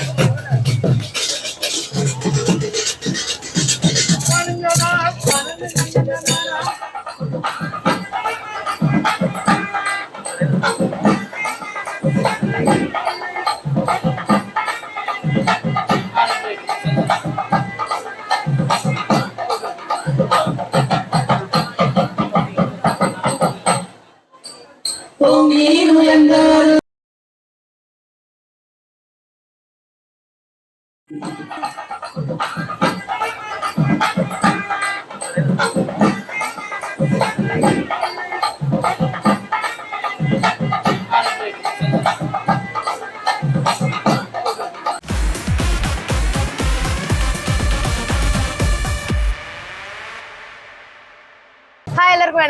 Yeah.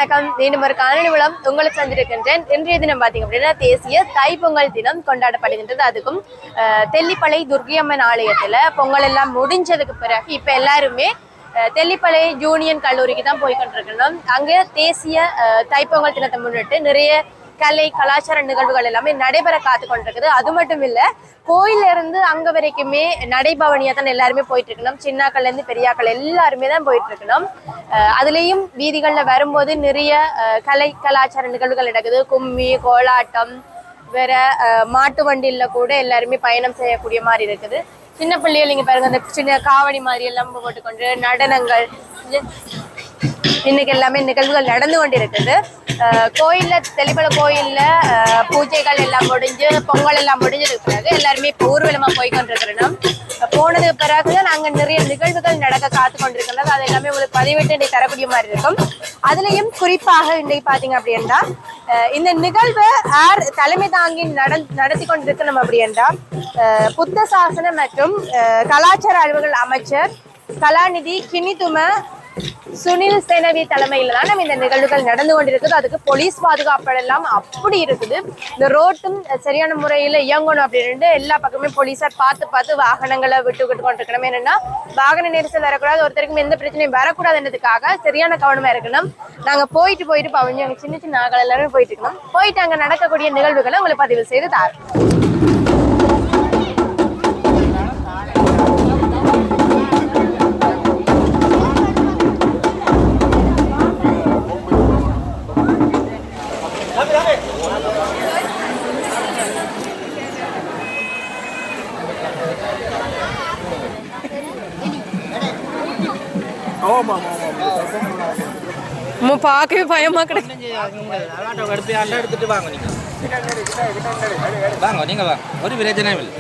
வணக்கம். மீண்டும் ஒரு காணொலி மூலம் உங்களை சந்திருக்கின்றேன் இன்றைய தினம் பார்த்தீங்க அப்படின்னா தேசிய தைப்பொங்கல் தினம் கொண்டாடப்படுகின்றது. அதுக்கும் தெல்லிப்பளை துர்கியம்மன் ஆலயத்தில் பொங்கல் எல்லாம் முடிஞ்சதுக்கு பிறகு இப்போ எல்லாருமே தெல்லிப்பளை யூனியன் கல்லூரிக்கு தான் போய் கொண்டிருக்கணும் தேசிய தைப்பொங்கல் தினத்தை முன்னிட்டு நிறைய கலை கலாச்சார நிகழ்வுகள் எல்லாமே நடைபெற காத்து கொண்டிருக்குது. அது மட்டும் இல்ல கோயில்ல இருந்து அங்க வரைக்குமே நடைபவனியா தான் எல்லாருமே போயிட்டு இருக்கணும் சின்னாக்கள்ல இருந்து பெரியாக்கள் எல்லாருமே தான் போயிட்டு இருக்கணும் அதுலயும் வீதிகள்ல வரும்போது நிறைய கலை கலாச்சார நிகழ்வுகள் நடக்குது. கும்மி கோலாட்டம் வேற மாட்டு வண்டியில கூட எல்லாருமே பயணம் செய்யக்கூடிய மாதிரி இருக்குது. சின்ன பிள்ளைகள் நீங்க பாருங்க அந்த சின்ன காவடி மாதிரி எல்லாம் போட்டுக்கொண்டு நடனங்கள் இன்னைக்கு எல்லாமே நிகழ்வுகள் நடந்து கொண்டிருக்குது. கோயிலில் கோயில்ல கோயிலில் கோயில்ல பூஜைகள் எல்லாம் முடிஞ்சு பொங்கல் எல்லாம் முடிஞ்சதுக்கு பிறகு எல்லாருமே இப்போ ஊர்வலமா போய் கொண்டிருக்கிறோம் போனதுக்கு பிறகு நாங்கள் நிறைய நிகழ்வுகள் நடக்க காத்து கொண்டிருக்கிறது அது எல்லாமே உங்களுக்கு பதிவிட்டு இன்னைக்கு தரக்கூடிய மாதிரி இருக்கும். அதுலயும் குறிப்பாக இன்னைக்கு பாத்தீங்க அப்படின்னா இந்த நிகழ்வு யார் தலைமை தாங்கி நட நடத்தி கொண்டிருக்கணும் அப்படின்றா புத்த சாசன மற்றும் கலாச்சார அலுவல்கள் அமைச்சர் கலாநிதி கினிதும சுனில் சேனவி தலைமையில தான் நம்ம இந்த நிகழ்வுகள் நடந்து கொண்டிருக்குது. அதுக்கு போலீஸ் பாதுகாப்பு எல்லாம் அப்படி இருக்குது. இந்த ரோட்டும் சரியான முறையில இயங்கணும் அப்படின்னு எல்லா பக்கமே போலீஸார் பார்த்து பார்த்து வாகனங்களை விட்டு விட்டு கொண்டிருக்கணும். என்னன்னா வாகன நெரிசல் வரக்கூடாது ஒருத்தருக்கும் எந்த பிரச்சனையும் வரக்கூடாதுன்றதுக்காக சரியான கவனமா இருக்கணும். நாங்க போயிட்டு போயிட்டு பவஞ்சு அவங்க சின்ன சின்ன ஆக்கள் எல்லாருமே போயிட்டு இருக்கணும். போயிட்டு அங்க நடக்கக்கூடிய நிகழ்வுகளை உங்களுக்கு பதிவு செய்து தார் பார்க்கவே பயமா கிடக்கு எடுத்துட்டு வாங்க நீங்க வாங்க. நீங்க வாங்க ஒரு பிரச்சனையும் இல்லை.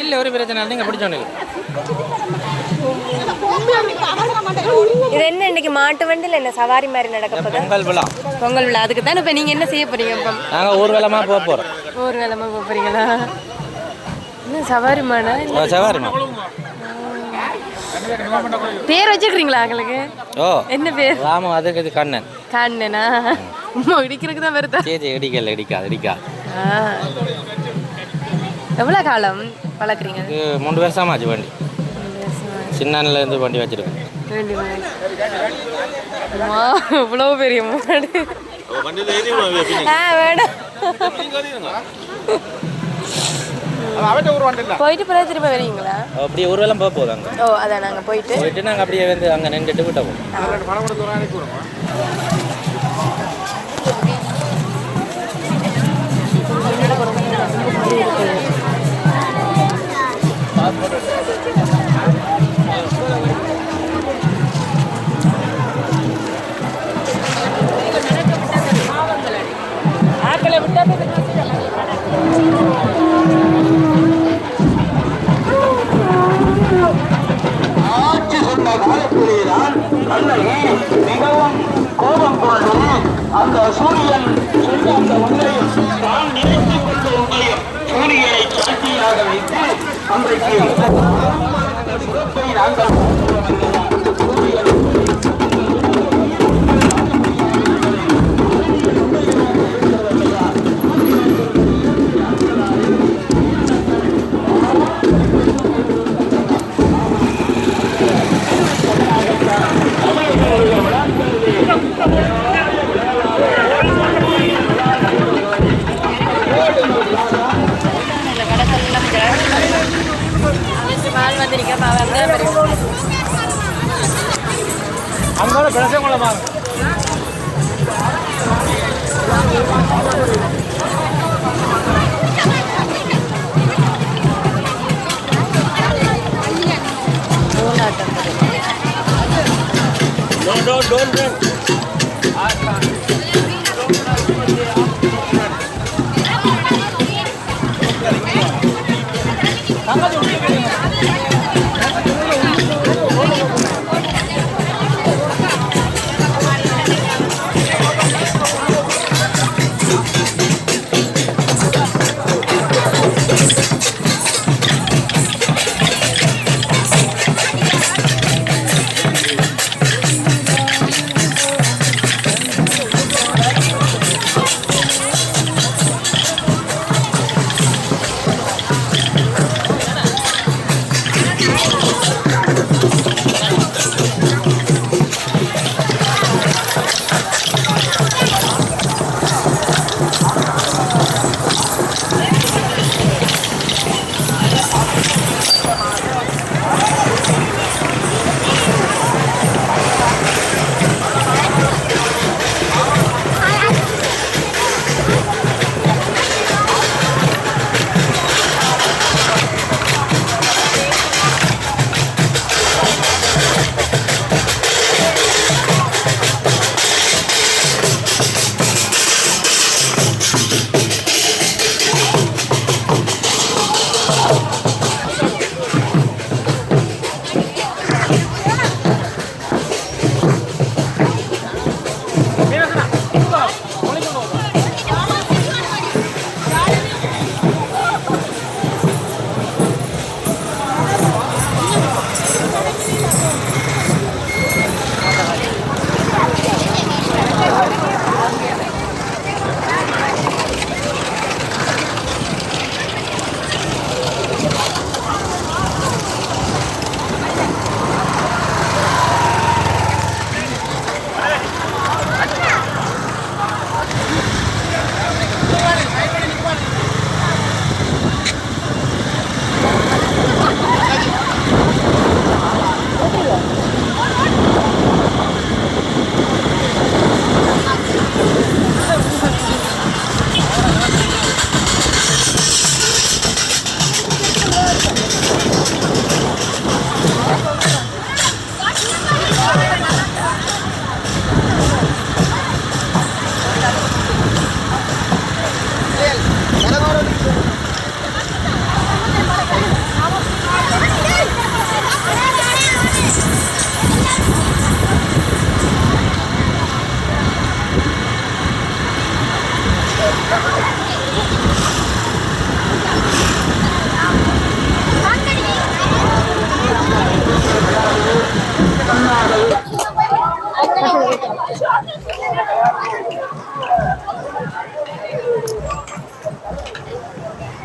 இல்லை. ஒரு பிரச்சனை நீங்கள் பிடிச்சோன்னு இது என்ன இன்னைக்கு மாட்டு வண்டியில் என்ன சவாரி மாதிரி நடக்க போகுது? பொங்கல் விழா. பொங்கல் விழா. அதுக்கு தான் இப்போ நீங்கள் என்ன செய்ய போறீங்க? இப்போ நாங்கள் ஊர்வலமாக போக போகிறோம் ஊர் வேலமா போக போறீங்களா? சவாரி மாடா? சவாரிமா பேர் வச்சுக்கிறீங்களா உங்களுக்கு ஓ. என்ன பேர்? ராம அதுக்கு இது கண்ணன். கண்ணனா? உமா இடிக்கிறதுக்கு தான் வருதா சரி சரி இடிக்கல இடிக்காது ஆ. எவ்வளவு காலம் வளர்க்குறீங்க? மூணு வருஷமாச்சு வண்டி. சின்னன்ல இருந்து வண்டி. அம்மா, இவ்வளவு பெரிய மாடு. ஆ வேணும். போயிட்டு பிறகு திரும்ப வரீங்களா? அப்படியே ஊர்வலம் போக போகுது அங்கே. ஓ அதான் நாங்க போயிட்டு. போயிட்டு நாங்கள் அப்படியே வந்து அங்கே நின்றுட்டு விட்டோம் ஆட்சி மிகவும் கோபம் கொண்டு அந்த சூரியன் சென்று அந்த உண்மையும் தான் நினைத்துக் கொண்ட உண்மையும் சூரியனை சாட்சியாக வைத்து அன்றைக்கு சிறப்பை நாங்கள்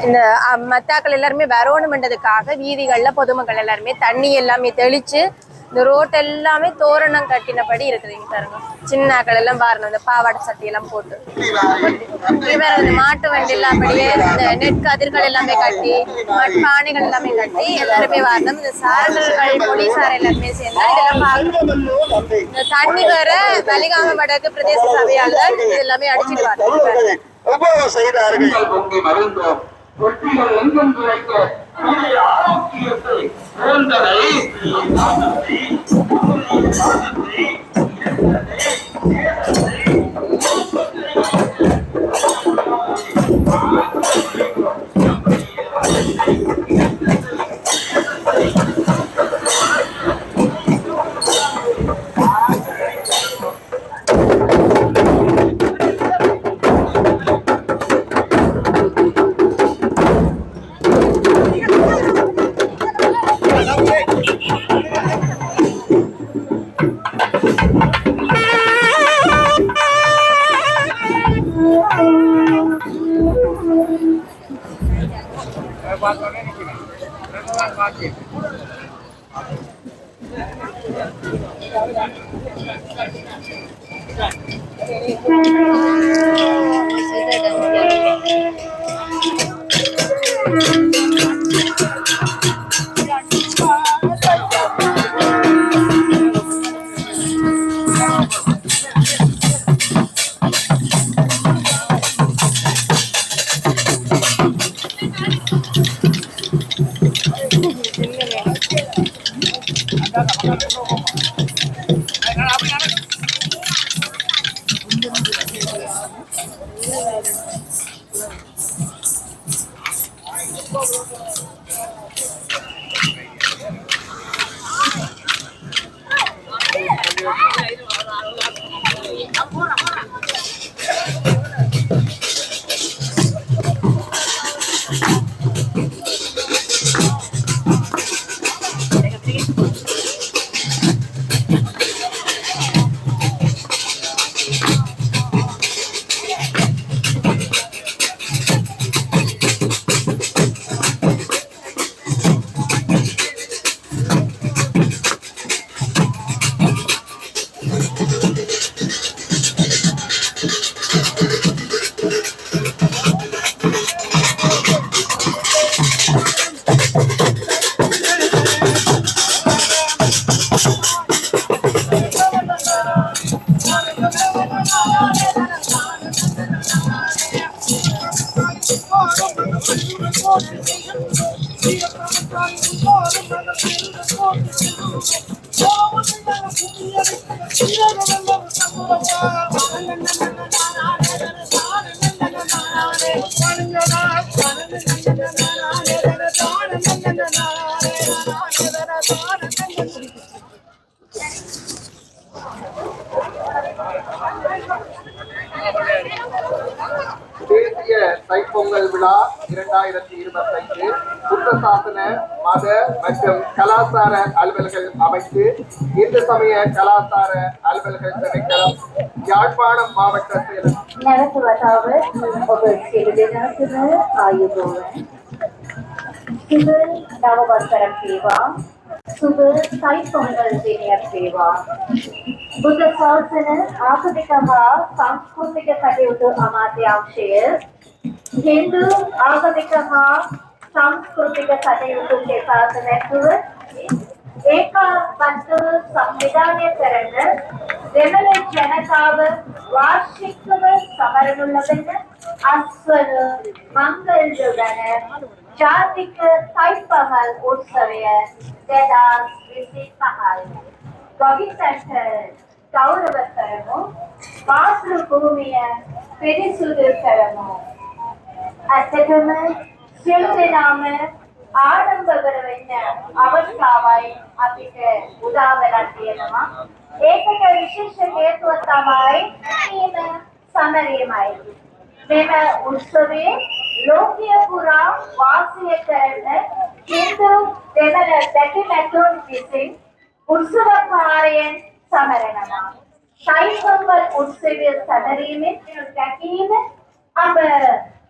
இந்த மத்தாக்கள் எல்லாருமே வரணுமென்றதுக்காக வீதிகளில் பொதுமக்கள் எல்லாருமே தண்ணி எல்லாமே தெளித்து இந்த ரோட் எல்லாமே தோரணம் கட்டினபடி இருக்குது இங்க பாருங்க. சின்னாக்கள் எல்லாம் பாருங்க இந்த பாவாடை சட்டி எல்லாம் போட்டு. பாருங்க இந்த மாட்டு வண்டி எல்லாம் அப்படியே இந்த நெட் கதிர்கள் எல்லாமே கட்டி மட்பானைகள் எல்லாமே கட்டி எல்லாருமே வரணும். இந்த சாரல்கள் போலீசார் எல்லாருமே சேர்ந்து இதெல்லாம் பார்க்கணும் இந்த தண்ணி வேற வலிகாம வடக்கு பிரதேச சபையால் தான் இது எல்லாமே அடிச்சிட்டு வராங்க செய்தார்கள் உன்னுடைய ஆரோக்கியத்தை போன்றதை மாதத்தை உன்னுடைய மாதத்தை நேரத்தை நேரத்தை Thank you. Thank you. Thai Pongal விழா இரண்டாயிரத்தி இருபத்தைந்து குற்றசாசன மத மற்றும் கலாச்சார அலுவல்கள் அமைத்து இந்து சமய கலாச்சார அலுவல்கள் திணைக்களம் யாழ்ப்பாணம் மாவட்டத்தில் நடத்துவதாவது ஒரு சிறு தினத்தின ஆயுதோவன் சிறு நவவர்த்தர சேவா சுப தைப்பொங்கல் ದಿನಯ ಸೇವಾ ಬುದ್ಧ ಹಿಂದೂ ಆಗಮಿಕ ಸಾಂಸ್ಕೃತಿಕ ಕಥೆಯನ್ನು ಬೇಕಾಗಬೇಕು ಏಕ ಮತ್ತು ಸಂವಿಧಾನೀಕರಣ ಜನರ ಜನಕಾವ ವಾರ್ಷಿಕವ ಸಮರನುಳ್ಳವನ್ನ ಅಸ್ವರು ಮಂಗಲ್ಯುಗನ ಜಾತಿಕ ತೈಪಹಲ್ ಉತ್ಸವಯ ಗದಾ ವಿಸಿಪಹಲ್ ಕವಿತಂಠ ಗೌರವಕರಮು ಮಾತೃಭೂಮಿಯ ಪಿರಿಸುದುಕರಮು ඇත්තටම සියලු දෙනාම ආරම්භ කරවෙන්න අවස්ථාවයි අපිට උදා වෙලා තියෙනවා. ඒකට විශේෂ හේතුව තමයි තීම සමරීමයි. මෙම උත්සවයේ ලෝකීය පුරා වාසය කරන හින්දු දෙමළ බැතිමතුන් විසින් උත්සව කාර්යයෙන් සමරනවා. සයිපොංගල් උත්සවය සැමරීමෙන් දැකීම අප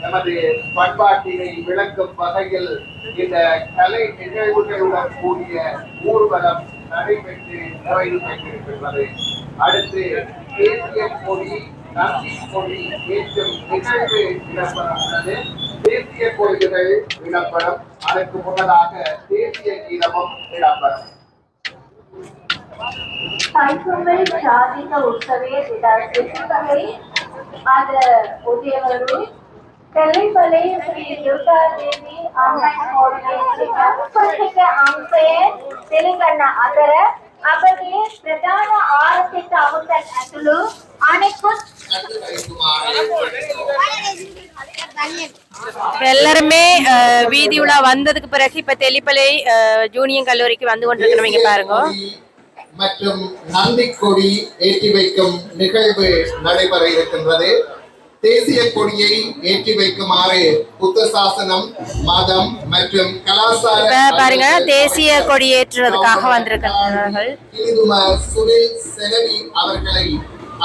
நமது பண்பாட்டினை விளக்கும் வகையில் இந்த கலை நிகழ்வுகளுடன் கூடிய ஊர்வலம் நடைபெற்று நிறைவு பெற்றிருக்கின்றது. அடுத்து தேசிய கொடி நந்தி கொடி ஏற்றும் நிகழ்வு இடம்பெறம் தேசிய கொடிகள் இடம்பெறும் அதற்கு முன்னதாக தேசிய கீதமும் இடம்பெறும் உற்சவே அது உதயவர்கள் எல்லாருமே வீதி உலா வந்ததுக்கு பிறகு இப்ப தெளிப்பலை ஜூனியர் கல்லூரிக்கு வந்து கொண்டிருக்கிறவங்க பாருங்க. மற்றும் நந்தி ஏற்றி வைக்கும் நிகழ்வு நடைபெற இருக்கின்றது. தேசிய கொடியை ஏற்றி வைக்குமாறு புத்த சாசனம் மதம் மற்றும் கலாச்சார பாருங்க தேசிய கொடி ஏற்றுறதுக்காக வந்திருக்கிறார்கள். சுனில் செனவி அவர்களை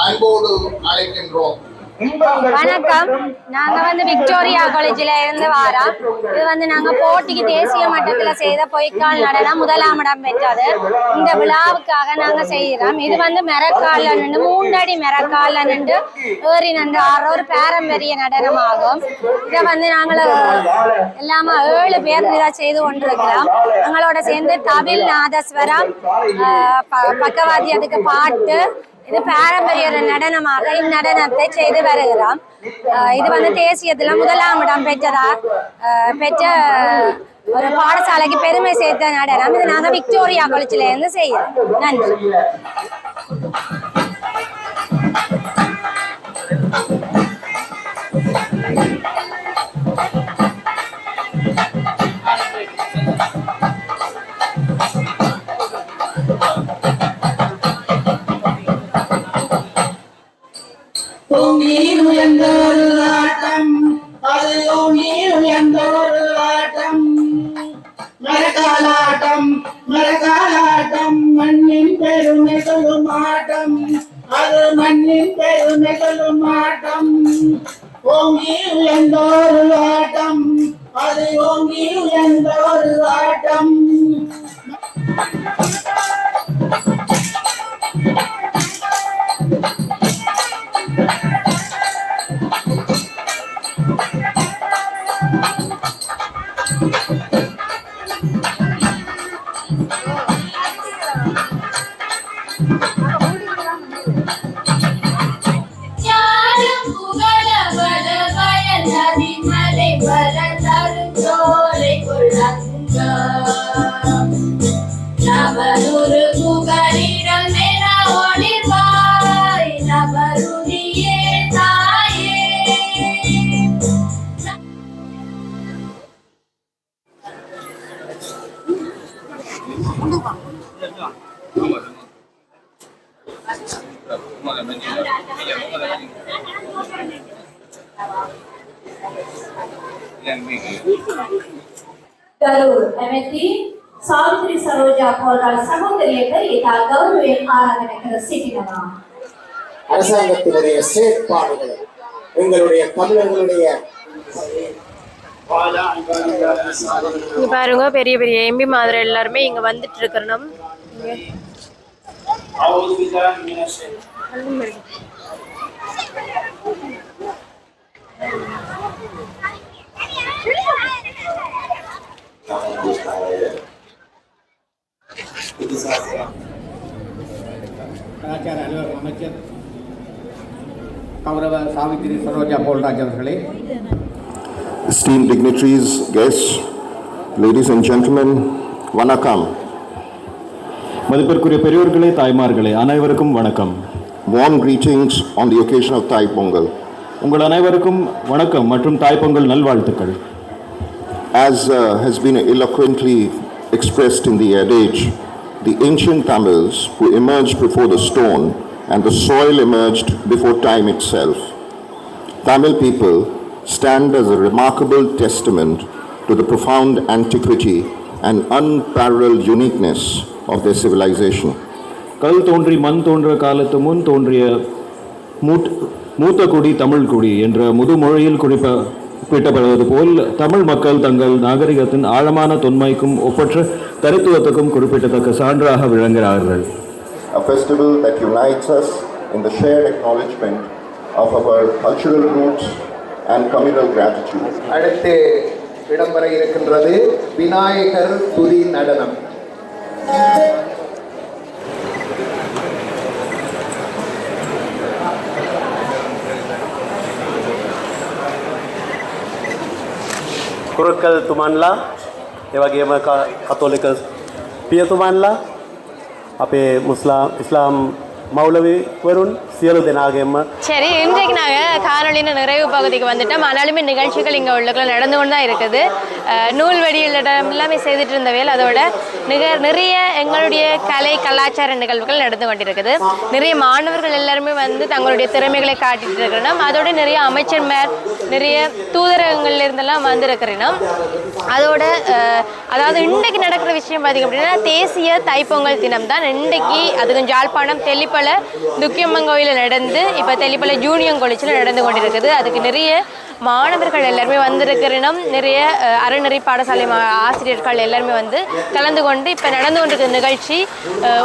அன்போடு அழைக்கின்றோம். வணக்கம். நாங்க வந்து விக்டோரியா காலேஜ்ல இருந்து வாரோம். இது வந்து நாங்க போட்டிக்கு தேசிய மட்டத்துல செய்த பொய்க்கால் நடனம் முதலாம் இடம் பெற்றது. இந்த விழாவுக்காக நாங்க செய்கிறோம் இது வந்து மெரக்கால்ல நின்று மூன்றடி மெரக்கால்ல நின்று ஏறி நின்று ஆடுற ஒரு பாரம்பரிய நடனமாகும். இதை வந்து நாங்கள் எல்லாம ஏழு பேர் இதை செய்து கொண்டிருக்கிறோம். எங்களோட சேர்ந்து தவில் நாதஸ்வரம் ஆஹ் ப- பக்கவாத்தியத்துக்கு பாட்டு இது பாரம்பரிய ஒரு நடனமாக இந்நடனத்தை செய்து வருகிறோம். இது வந்து தேசியத்துல முதலாம் இடம் பெற்றதா பெற்ற ஒரு பாடசாலைக்கு பெருமை சேர்த்த நடனம். இது நாங்க விக்டோரியா காலேஜ்ல இருந்து செய்யறோம் நன்றி. கரூர் எம்எல்ஏ சாவித்ரி சரோஜா அவர்கள் சகோதரியர்கள் இதா கௌரவின் ஆராதனைக்கு ரசிக்கிறதா அரசாங்கத்தினுடைய செயற்பாடுகள் எங்களுடைய தமிழர்களுடைய இங்க பாருங்க பெரிய பெரிய எம்பி மாதிரி எல்லாருமே இங்க வந்துட்டு இருக்கணும் கலாச்சார அலுவலர் அமைச்சர் கௌரவ சாவித்திரி சரோஜா போல்ராஜ் அவர்களே. Esteemed dignitaries, guests, ladies and gentlemen, வணக்கம் மதிப்பிற்குரிய பெரியோர்களே தாய்மார்களே அனைவருக்கும் வணக்கம் Warm greetings on the occasion of Thai Pongal. உங்கள் அனைவருக்கும் வணக்கம் மற்றும் தாய்ப்பொங்கல் நல்வாழ்த்துக்கள் As uh, has been eloquently expressed in the adage, the ancient Tamils who emerged before the stone and the soil emerged before time itself. Tamil people stand as a remarkable testament to the profound antiquity and unparalleled uniqueness of their civilization. கல் தோன்றி மண் தோன்ற காலத்து முன் தோன்றிய mood மூத்த குடி தமிழ் குடி என்ற முதுமொழியில் குறிப்ப குறிப்பிடப்படுவது போல் தமிழ் மக்கள் தங்கள் நாகரிகத்தின் ஆழமான தொன்மைக்கும் ஒப்பற்ற தனித்துவத்துக்கும் குறிப்பிடத்தக்க சான்றாக விளங்குகிறார்கள் a festival that unites us in the shared acknowledgement of our cultural roots and communal gratitude அடுத்து இடம்பெற இருக்கின்றது விநாயகர் துதி நடனம். ಕುರುಕಲ್ ತುಮಾನ್ಲಾ ಇವಾಗ ಏಮ ಕಾಥೋಲಿಕಸ್ ಪಿಯ ತುಮಾನ್ಲಾ ಅಪೆ ಮುಸ್ಲಾಂ ಇಸ್ಲಾಂ மௌலவி வருண் சியலுதீன் சரி இன்றைக்கு நாங்கள் காணொலியின் நிறைவு பகுதிக்கு வந்துட்டோம். ஆனாலுமே நிகழ்ச்சிகள் இங்கே உள்ளக்குள்ள நடந்து கொண்டு தான் இருக்குது. நூல் வடியில் எல்லாமே செய்துட்டு இருந்த வேலை அதோட நிக நிறைய எங்களுடைய கலை கலாச்சார நிகழ்வுகள் நடந்து கொண்டிருக்குது. நிறைய மாணவர்கள் எல்லாருமே வந்து தங்களுடைய திறமைகளை காட்டிட்டு இருக்கிறனும் அதோட நிறைய அமைச்சர்மார் நிறைய தூதரகங்கள்ல இருந்தெல்லாம் வந்திருக்கிறோம். அதோட அதாவது இன்றைக்கு நடக்கிற விஷயம் பார்த்தீங்க அப்படின்னா தேசிய தைப்பொங்கல் தினம் தான் இன்றைக்கு அதுக்கும் ஜாழ்ப்பாணம் தெல்லிப்பல தெல்லிப்பள துக்கியம்மன் கோயிலில் நடந்து இப்போ தெல்லிப்பல ஜூனியர் காலேஜில் நடந்து கொண்டிருக்குது. அதுக்கு நிறைய மாணவர்கள் எல்லாருமே வந்திருக்கிறனும் நிறைய அறநெறி பாடசாலை மா- ஆசிரியர்கள் எல்லாருமே வந்து கலந்து கொண்டு இப்போ நடந்து கொண்டிருக்கிற நிகழ்ச்சி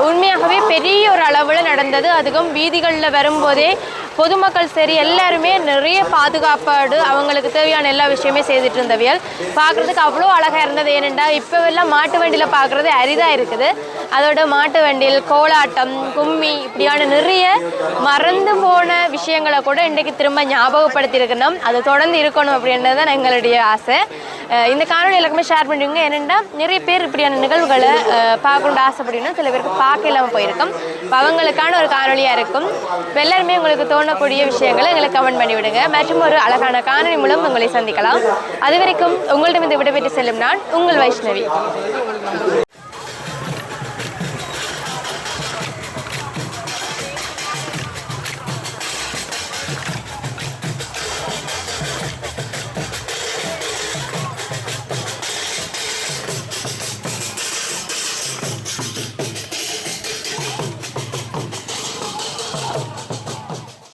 உண்மையாகவே பெரிய ஒரு அளவில் நடந்தது. அதுக்கும் வீதிகளில் வரும்போதே பொதுமக்கள் சரி எல்லாருமே நிறைய பாதுகாப்பாடு அவங்களுக்கு தேவையான எல்லா விஷயமே செய்துட்டு இருந்தவியல். பார்க்குறதுக்கு அவ்வளோ அழகாக இருந்தது. ஏனென்றால் இப்போ எல்லாம் மாட்டு வண்டியில் பார்க்குறது அரிதாக இருக்குது. அதோட மாட்டு வண்டியில் கோலாட்டம் கும்மி இப்படியான நிறைய மறந்து போன விஷயங்களை கூட இன்றைக்கு திரும்ப ஞாபகப்படுத்தியிருக்கணும். அது தொடர்ந்து இருக்கணும் அப்படின்றது தான் எங்களுடைய ஆசை. இந்த காணொலி எல்லாருக்குமே ஷேர் பண்ணுவீங்க என்னென்னா நிறைய பேர் இப்படியான நிகழ்வுகளை அஹ், பார்க்கணும்னு சில பேருக்கு பார்க்க இல்லாமல் போயிருக்கும். அவங்களுக்கான ஒரு காணொலியாக இருக்கும். இப்போ எல்லாருமே உங்களுக்கு தோணக்கூடிய விஷயங்களை எங்களுக்கு கமெண்ட் பண்ணி விடுங்க. மற்றும் ஒரு அழகான காணொலி மூலம் உங்களை சந்திக்கலாம். அது வரைக்கும் உங்களிடம் இந்த விடைபெற்று செல்லும் நான் உங்கள் வைஷ்ணவி.